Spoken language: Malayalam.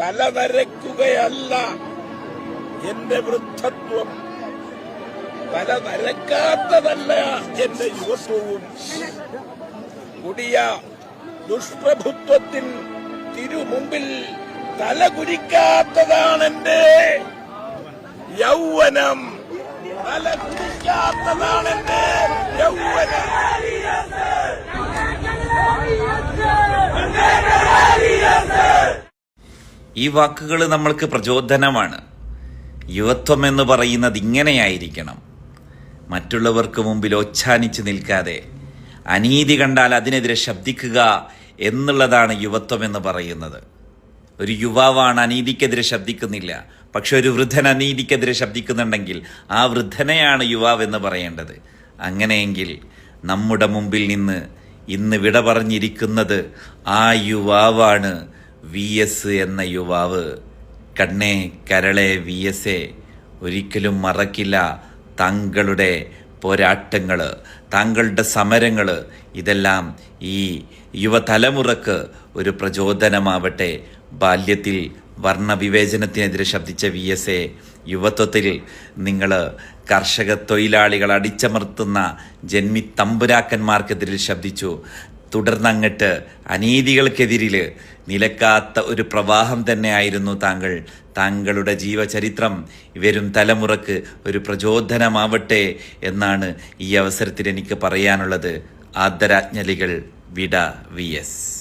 തല നരക്കുകയല്ല എന്റെ വൃദ്ധത്വം തല നരക്കാത്തതല്ല എന്റെ യുവത്വവും. കൊടിയ ദുഷ്പ്രഭുത്വത്തിൻ തിരുമുമ്പിൽ തല കുരിക്കാത്തതാണ് എന്റെ യൗവനം. തല കുരിക്കാത്തതാണ് എന്റെ യൗവനം ഈ വാക്കുകൾ നമ്മൾക്ക് പ്രചോദനമാണ്. യുവത്വം എന്ന് പറയുന്നത് ഇങ്ങനെയായിരിക്കണം. മറ്റുള്ളവർക്ക് മുമ്പിൽ ഒച്ചാനിച്ച് നിൽക്കാതെ അനീതി കണ്ടാൽ അതിനെതിരെ ശബ്ദിക്കുക എന്നുള്ളതാണ് യുവത്വം എന്ന് പറയുന്നത്. ഒരു യുവാവാണ് അനീതിക്കെതിരെ ശബ്ദിക്കുന്നില്ല പക്ഷെ ഒരു വൃദ്ധൻ അനീതിക്കെതിരെ ശബ്ദിക്കുന്നുണ്ടെങ്കിൽ ആ വൃദ്ധനെയാണ് യുവാവ് എന്ന് പറയേണ്ടത്. അങ്ങനെയെങ്കിൽ നമ്മുടെ മുമ്പിൽ നിന്ന് ഇന്ന് വിട പറഞ്ഞിരിക്കുന്നത് ആ യുവാവാണ് വി എസ് എന്ന യുവാവ് കണ്ണേ കരളെ വി എസ് എ ഒരിക്കലും മറക്കില്ല താങ്കളുടെ പോരാട്ടങ്ങൾ താങ്കളുടെ സമരങ്ങൾ ഇതെല്ലാം ഈ യുവതലമുറക്ക് ഒരു പ്രചോദനമാവട്ടെ. ബാല്യത്തിൽ വർണവിവേചനത്തിനെതിരെ ശബ്ദിച്ച വി എസ് എ യുവത്വത്തിൽ നിങ്ങൾ കർഷക തൊഴിലാളികൾ അടിച്ചമർത്തുന്ന ജന്മി തമ്പുരാക്കന്മാർക്കെതിരിൽ ശബ്ദിച്ചു. തുടർന്നങ്ങട്ട് അനീതികൾക്കെതിരിൽ നിലക്കാത്ത ഒരു പ്രവാഹം തന്നെയായിരുന്നു താങ്കൾ. താങ്കളുടെ ജീവചരിത്രം വരും തലമുറയ്ക്ക് ഒരു പ്രചോദനമാവട്ടെ എന്നാണ് ഈ അവസരത്തിൽ എനിക്ക് പറയാനുള്ളത്. ആദരാജ്ഞലികൾ വിട വി എസ്.